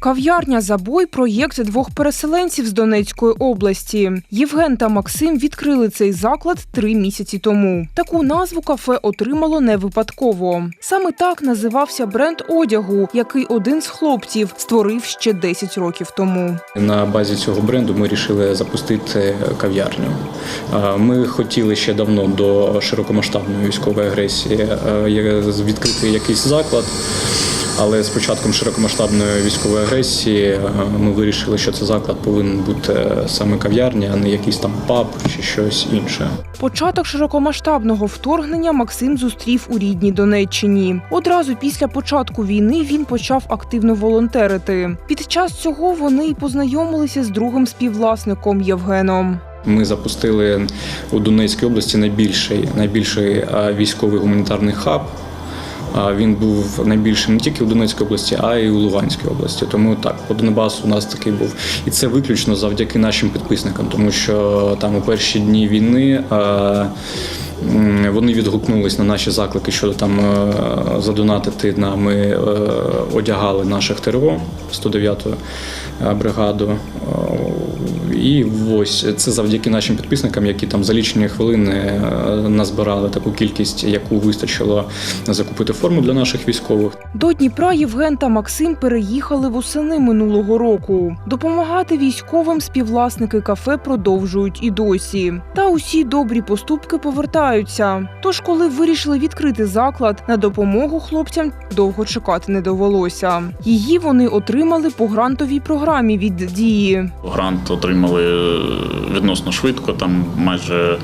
Кав'ярня Забой проєкт двох переселенців з Донецької області. Євген та Максим відкрили цей заклад три місяці тому. Таку назву кафе отримало не випадково. Саме так називався бренд одягу, який один з хлопців створив ще 10 років тому. На базі цього бренду ми вирішили запустити кав'ярню. Ми хотіли ще давно до широкомасштабної військової агресії відкрити якийсь заклад. Але з початком широкомасштабної військової агресії е, ми вирішили, що цей заклад повинен бути саме кав'ярня, а не якийсь там паб чи щось інше. Початок широкомасштабного вторгнення Максим зустрів у рідній Донеччині. Одразу після початку війни він почав активно волонтерити. Під час цього вони й познайомилися з другим співвласником Євгеном. Ми запустили у Донецькій області найбільший, найбільший е, військовий гуманітарний хаб. Він був найбільшим не тільки у Донецькій області, а й у Луганській області. Тому так, по Донбасу у нас такий був. І це виключно завдяки нашим підписникам, тому що там у перші дні війни. е, Вони відгукнулись на наші заклики щодо там е, задонатити на ми е, одягали наших ТРО 109-ту е, бригаду. Е, І ось це завдяки нашим підписникам, які там за лічені хвилини е, назбирали таку кількість, яку вистачило закупити форму для наших військових. До Дніпра Євген та Максим переїхали восени минулого року. Допомагати військовим співвласники кафе продовжують і досі. Та усі добрі поступки повертаються. Тож, коли вирішили відкрити заклад, на допомогу хлопцям довго чекати не довелося. Її вони отримали по грантовій програмі від дії. Грант отримали відносно швидко, там майже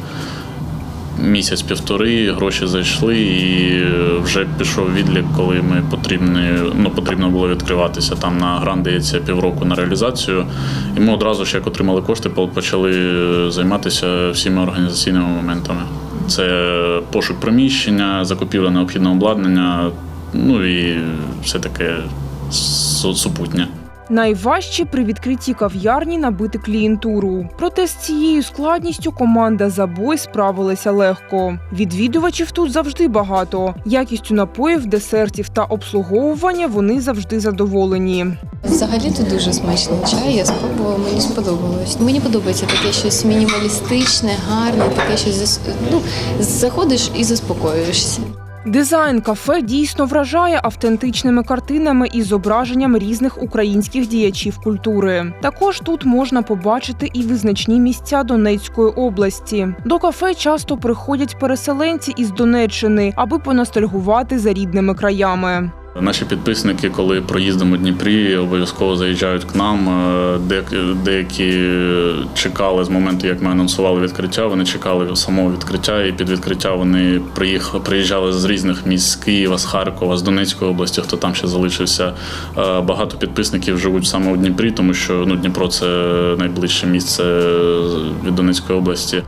місяць-півтори, гроші зайшли, і вже пішов відлік, коли ми потрібні, ну, потрібно було відкриватися. Там на грант дається півроку на реалізацію. І ми одразу ж як отримали кошти, почали займатися всіма організаційними моментами. Це пошук приміщення, закупівля необхідного обладнання, ну і все таке супутнє. Найважче при відкритті кав'ярні набити клієнтуру. Проте з цією складністю команда забой справилася легко. Відвідувачів тут завжди багато. Якістю напоїв, десертів та обслуговування вони завжди задоволені. Взагалі тут дуже смачний чай. Я спробувала, мені сподобалось. Мені подобається таке щось мінімалістичне, гарне, таке щось ну, заходиш і заспокоюєшся. Дизайн кафе дійсно вражає автентичними картинами і зображенням різних українських діячів культури. Також тут можна побачити і визначні місця Донецької області. До кафе часто приходять переселенці із Донеччини, аби поностальгувати за рідними краями. Наші підписники, коли проїздом у Дніпрі, обов'язково заїжджають к нам. Е, Деякі чекали з моменту, як ми анонсували відкриття. Вони чекали самого відкриття, і під відкриття вони приїхали, приїжджали з різних міст з Києва, з Харкова, з Донецької області, хто там ще залишився. Е, Багато підписників живуть саме у Дніпрі, тому що ну, Дніпро це найближче місце від Донецької області.